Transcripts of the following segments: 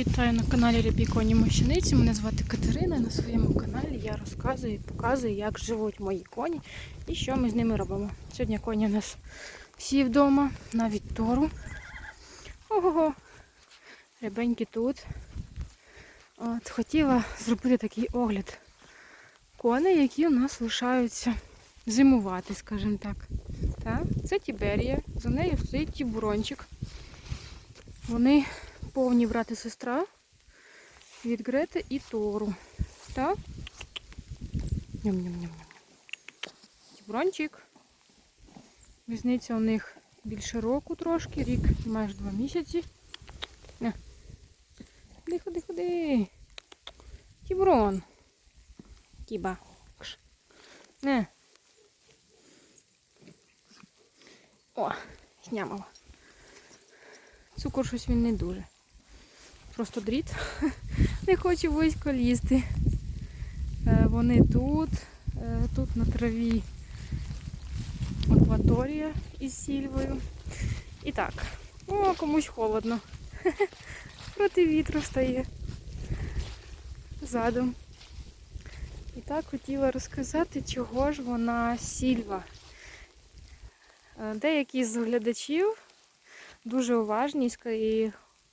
Вітаю на каналі Рябі Коні Мощениці. Мене звати Катерина. На своєму каналі я розказую і показую, як живуть мої коні і що ми з ними робимо. Сьогодні коні у нас всі вдома, навіть Тору. Ого-го! Рябенькі тут. От, хотіла зробити такий огляд коней, які у нас лишаються зимувати, скажімо так. Так, Це Тіберія, за нею стоїть тібурончик. Вони повні брат і сестра від Грети і Тору. Так? Ням-ням-ням-ням. Тібрончик. Різниця у них більше року трошки, рік майже два місяці. Ходи, ходи, ходи. Тіброн. Кіба. Не. О, знямала. Цукор щось він не дуже. Просто дріт. Не хочу близько лізти. Е, Вони тут, е, тут на траві акваторія із сільвою. І так, о, комусь холодно. Проти вітру стає задом. І так хотіла розказати, чого ж вона сільва. Е, Деякі з глядачів дуже уважні і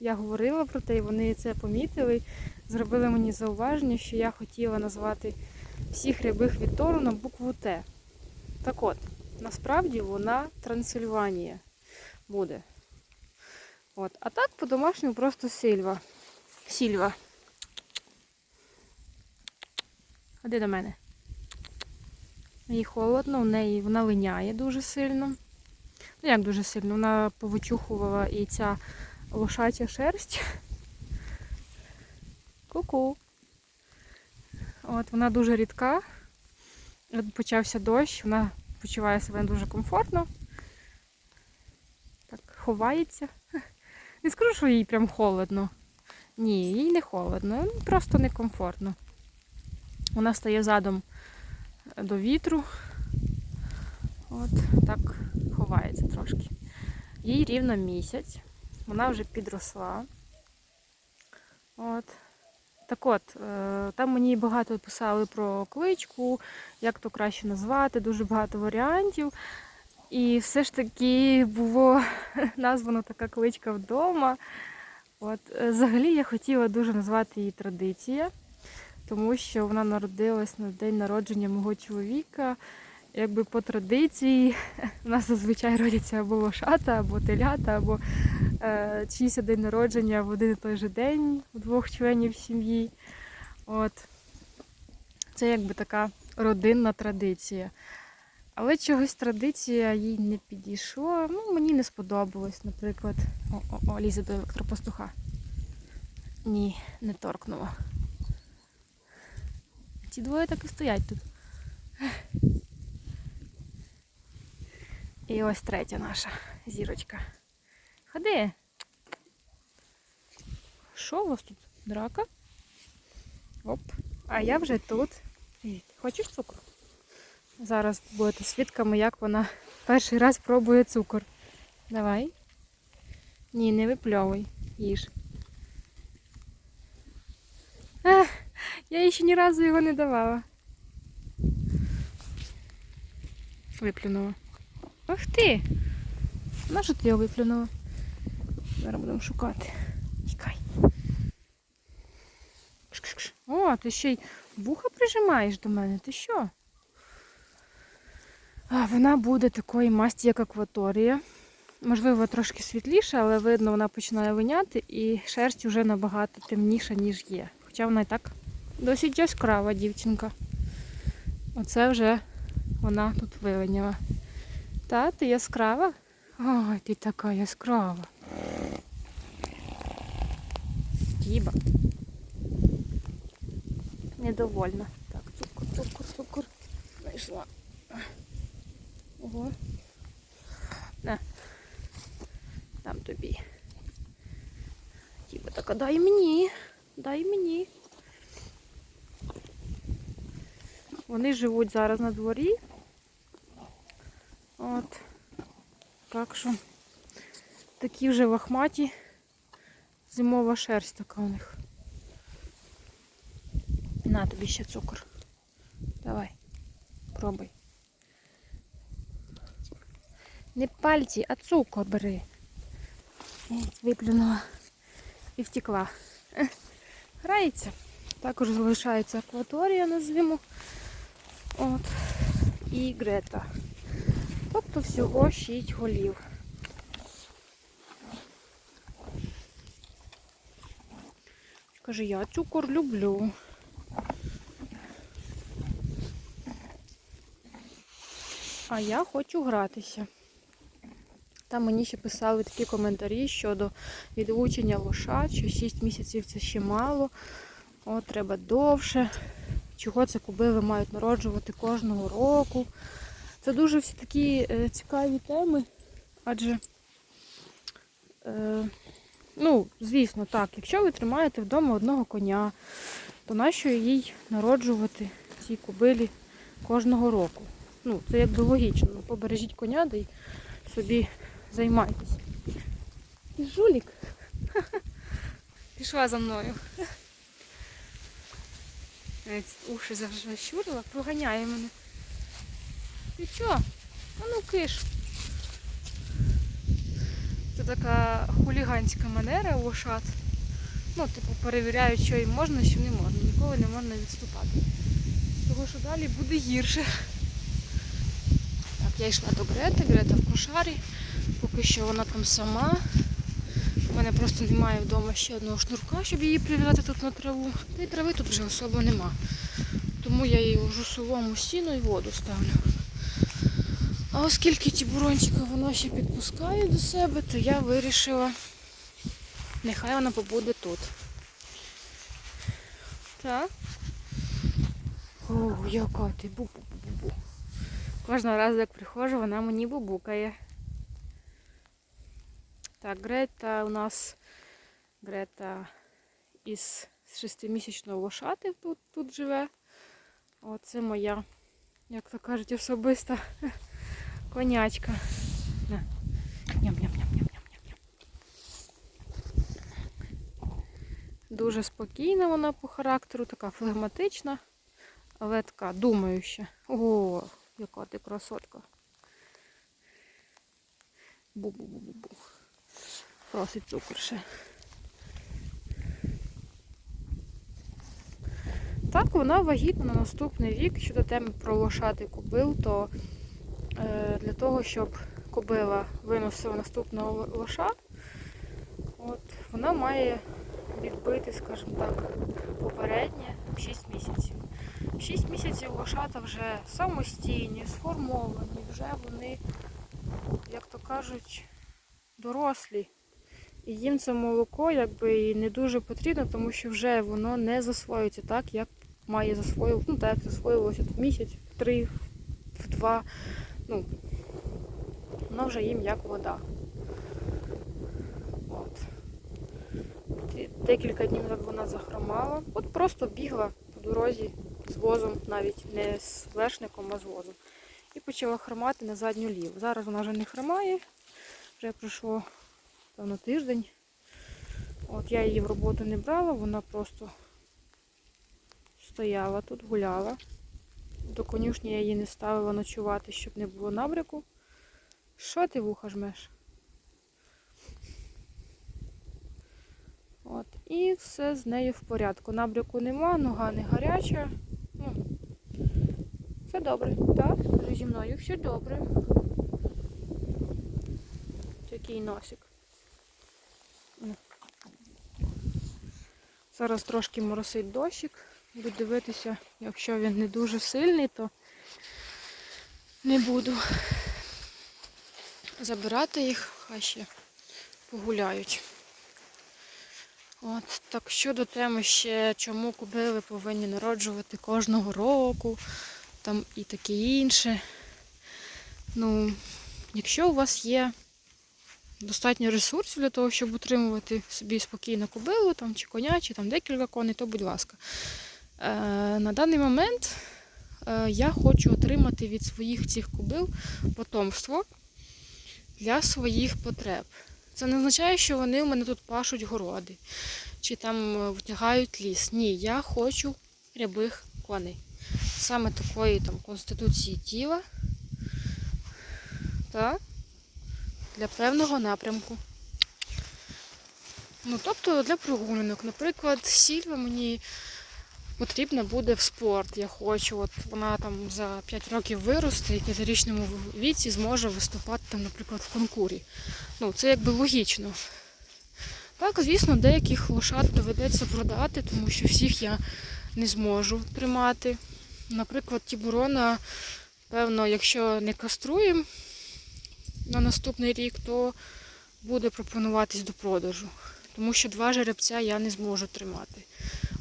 я говорила про те, і вони це помітили, зробили мені зауваження, що я хотіла назвати всіх рябих від Тору на букву Т. Так от, насправді вона Трансильванія буде. От. А так по-домашньому просто Сильва. Сільва. Ходи до мене. Їй холодно, в неї вона линяє дуже сильно. Ну як дуже сильно, вона повичухувала і ця лошача шерсть. Ку-ку. От вона дуже рідка. От почався дощ, вона почуває себе дуже комфортно. Так, ховається. Не скажу, що їй прям холодно. Ні, їй не холодно, просто некомфортно. Вона стає задом до вітру. От так ховається трошки. Їй рівно місяць. Вона вже підросла. От. Так от, е, там мені багато писали про кличку, як то краще назвати, дуже багато варіантів. І все ж таки було названо така кличка вдома. От, е, взагалі я хотіла дуже назвати її традиція, тому що вона народилась на день народження мого чоловіка. Якби по традиції у нас зазвичай родяться або лошата, або телята, або е, чийсь день народження в один і той же день у двох членів сім'ї. От. Це якби така родинна традиція. Але чогось традиція їй не підійшла. Ну, мені не сподобалось, наприклад. О-о-о, лізе до електропастуха. Ні, не торкнула. Ці двоє так і стоять тут. І ось третя наша зірочка. Ходи. Що у вас тут? Драка? Оп. А я вже тут. Хочеш цукор? Зараз будете свідками, як вона перший раз пробує цукор. Давай. Ні, не випльовуй. Їж. Я їй ще ні разу його не давала. Виплюнула. Ах ти! На що ти його виплюнула? Зараз будемо шукати. Тікай. О, ти ще й вуха прижимаєш до мене. Ти що? А, вона буде такої масті, як акваторія. Можливо, трошки світліша, але видно, вона починає виняти і шерсть вже набагато темніша, ніж є. Хоча вона і так досить яскрава дівчинка. Оце вже вона тут вилиняла. Та, ти яскрава? Ой, ти така яскрава. Кіба. Недовольна. Так, цукор, цукор, цукор. Знайшла. Ого. На. Там тобі. Кіба така, дай мені. Дай мені. Вони живуть зараз на дворі. От. Так що такі вже лохматі Зимова шерсть така у них. На тобі ще цукор. Давай, пробуй. Не пальці, а цукор бери. Виплюнула і втекла. Грається. Також залишається акваторія, назвемо. От. І Грета. Тобто всього 6 голів. Каже, я цукор люблю. А я хочу гратися. Там мені ще писали такі коментарі щодо відлучення лошад, що 6 місяців це ще мало, от треба довше. Чого це кобили мають народжувати кожного року. Це дуже всі такі е, цікаві теми, адже, е, ну, звісно, так, якщо ви тримаєте вдома одного коня, то нащо їй народжувати цій кобилі кожного року? Ну, це якби логічно. Ну, побережіть коня, да й собі займайтесь. Ти жулік. Пішла за мною. Навіть уші защурила, проганяє мене. Ти чо? А ну киш. Це така хуліганська манера у. Ну, типу, перевіряють, що їм можна, що не можна. Ніколи не можна відступати. Тому що далі буде гірше. Так, я йшла до Грети, Грета в кошарі. Поки що вона там сама. У мене просто немає вдома ще одного шнурка, щоб її прив'язати тут на траву. Та й трави тут вже особо нема. Тому я її вже солому стіну і воду ставлю. А оскільки ті бурончики вона ще підпускає до себе, то я вирішила, нехай вона побуде тут. Так. О, яка ти бу-бу-бу-бу. Кожного разу, як приходжу, вона мені бубукає. Так, Грета у нас Грета із шестимісячного лошати тут, тут живе. Оце моя, як то кажуть, особиста конячка. На. Ням-ням-ням-ням-ням-ням. Дуже спокійна вона по характеру, така флегматична, але така думающа. О, яка ти красотка. Бу-бу-бу-бу-бу. Просить цукор ще. Так, вона вагітна на наступний рік. Щодо теми про лошати кобил, то для того, щоб кобила виносила наступного лоша, от, вона має відбити, скажімо так, попереднє 6 місяців. 6 місяців лошата вже самостійні, сформовані, вже вони, як то кажуть, дорослі. І їм це молоко якби і не дуже потрібно, тому що вже воно не засвоюється так, як має засвоювати, ну так як засвоювалося в місяць, в три, в два. Ну, воно вже їм як вода. От. Декілька днів як вона захромала. От просто бігла по дорозі з возом, навіть не з вершником, а з возом. І почала хромати на задню ліву. Зараз вона вже не хромає, вже пройшло певно тиждень. От я її в роботу не брала, вона просто стояла тут, гуляла. До конюшні я її не ставила ночувати, щоб не було набряку. Що ти вуха жмеш? От, і все з нею в порядку. Набряку нема, нога не гаряча. Ну, все добре, так? Зі мною, все добре. Такий носик. Зараз трошки моросить дощик. Буду дивитися, якщо він не дуже сильний, то не буду забирати їх, хай ще погуляють. От, так щодо теми ще, чому кобили повинні народжувати кожного року, там і таке інше. Ну, якщо у вас є достатньо ресурсів для того, щоб утримувати собі спокійно кобилу там, чи коня, чи там декілька коней, то будь ласка. Е, на даний момент е, я хочу отримати від своїх цих кобил потомство для своїх потреб. Це не означає, що вони у мене тут пашуть городи чи там е, втягають ліс. Ні, я хочу рябих коней. Саме такої там конституції тіла та для певного напрямку. Ну, тобто для прогулянок. Наприклад, сільва мені потрібна буде в спорт. Я хочу, от вона там за 5 років виросте і в п'ятирічному віці зможе виступати там, наприклад, в конкурі. Ну, це якби логічно. Так, звісно, деяких лошад доведеться продати, тому що всіх я не зможу тримати. Наприклад, тібурона, певно, якщо не каструємо на наступний рік, то буде пропонуватись до продажу. Тому що два жеребця я не зможу тримати.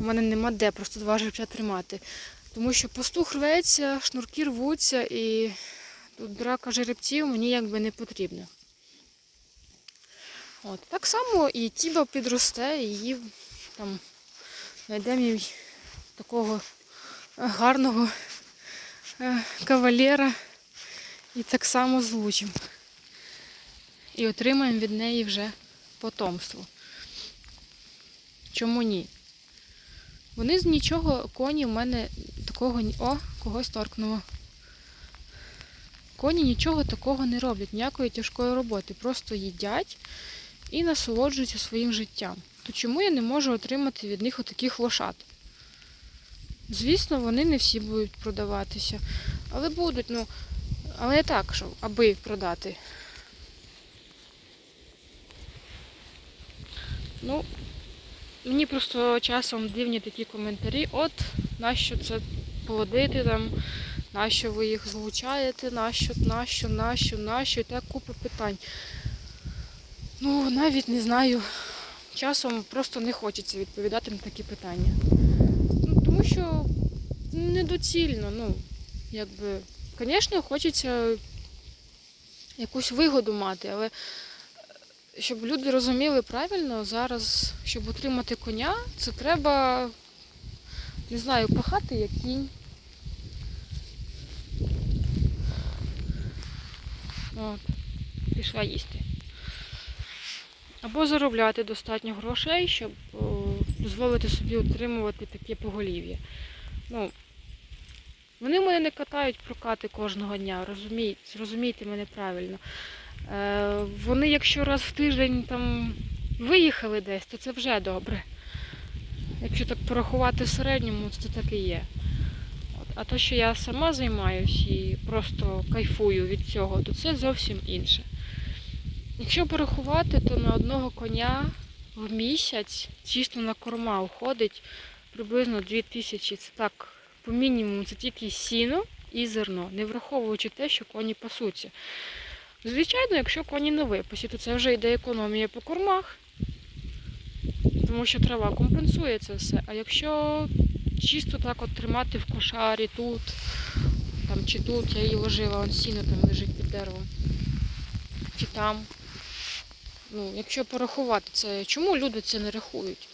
У мене нема де просто два жеребця тримати. Тому що пастух рветься, шнурки рвуться і тут драка жеребців мені якби не потрібна. От. Так само і Тіба підросте, і її там знайдемо їй такого гарного е, кавалера і так само злучимо. І отримаємо від неї вже потомство. Чому ні? Вони з нічого, коні в мене такого ні- О, когось торкнуло. Коні нічого такого не роблять, ніякої тяжкої роботи. Просто їдять і насолоджуються своїм життям. То чому я не можу отримати від них отаких лошад? Звісно, вони не всі будуть продаватися. Але будуть, ну, але не так, що аби продати. Ну, мені просто часом дивні такі коментарі. От, нащо це плодити там, нащо ви їх злучаєте, нащо, нащо, нащо, нащо, і так купа питань. Ну, навіть не знаю. Часом просто не хочеться відповідати на такі питання. Ну, тому що недоцільно, ну, якби, звісно, хочеться якусь вигоду мати, але щоб люди розуміли правильно, зараз, щоб отримати коня, це треба, не знаю, пахати як кінь. От, пішла їсти. Або заробляти достатньо грошей, щоб о, дозволити собі утримувати таке поголів'я. Ну, вони мене не катають прокати кожного дня, розумійте, зрозумійте мене правильно. Е, вони, якщо раз в тиждень там виїхали десь, то це вже добре. Якщо так порахувати в середньому, то це так і є. А то, що я сама займаюсь і просто кайфую від цього, то це зовсім інше. Якщо порахувати, то на одного коня в місяць чисто на корма уходить приблизно 2000. Це так, по мінімуму, це тільки сіно і зерно, не враховуючи те, що коні пасуться. Звичайно, якщо коні не випасі, то це вже йде економія по кормах, тому що трава компенсує це все. А якщо чисто так от тримати в кошарі тут, там чи тут, я її ложила, он сіно там лежить під деревом, чи там. Ну, якщо порахувати це, чому люди це не рахують?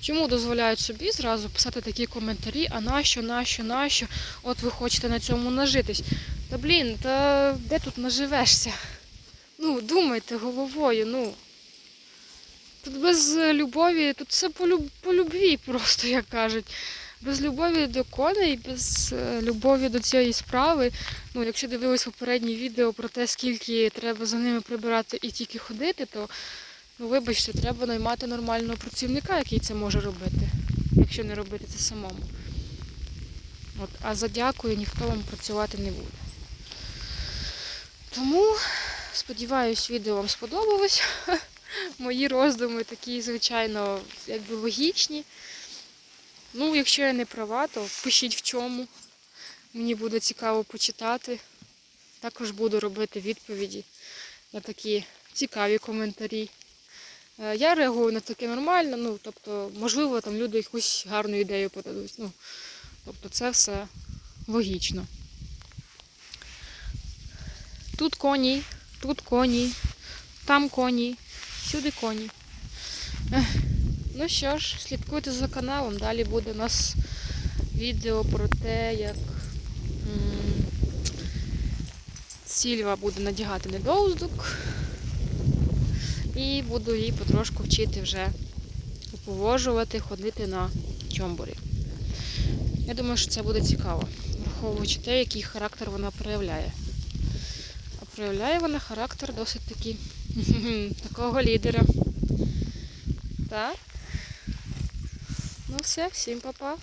Чому дозволяють собі зразу писати такі коментарі, а нащо, нащо, нащо? От ви хочете на цьому нажитись. Та блін, та де тут наживешся? Ну, думайте головою, ну. Тут без е, любові, тут все по, люб... по любві просто, як кажуть. Без любові до коней, без е, любові до цієї справи. Ну, якщо дивились попереднє відео про те, скільки треба за ними прибирати і тільки ходити, то ну, вибачте, треба наймати нормального працівника, який це може робити, якщо не робити це самому. От, а за дякую ніхто вам працювати не буде. Тому сподіваюсь, відео вам сподобалось. Мої роздуми такі, звичайно, якби логічні. Ну, якщо я не права, то пишіть в чому. Мені буде цікаво почитати. Також буду робити відповіді на такі цікаві коментарі. Е, Я реагую на таке нормально, ну, тобто, можливо, там люди якусь гарну ідею подадуть. Ну, тобто це все логічно. Тут коні, тут коні, там коні, сюди коні. Ну що ж, слідкуйте за каналом. Далі буде у нас відео про те, як Сільва буде надягати недоуздок. І буду її потрошку вчити вже повожувати, ходити на чомбурі. Я думаю, що це буде цікаво, враховуючи те, який характер вона проявляє. Проявляє вона характер досить такий такого лідера. Так? Ну все, всім па-па.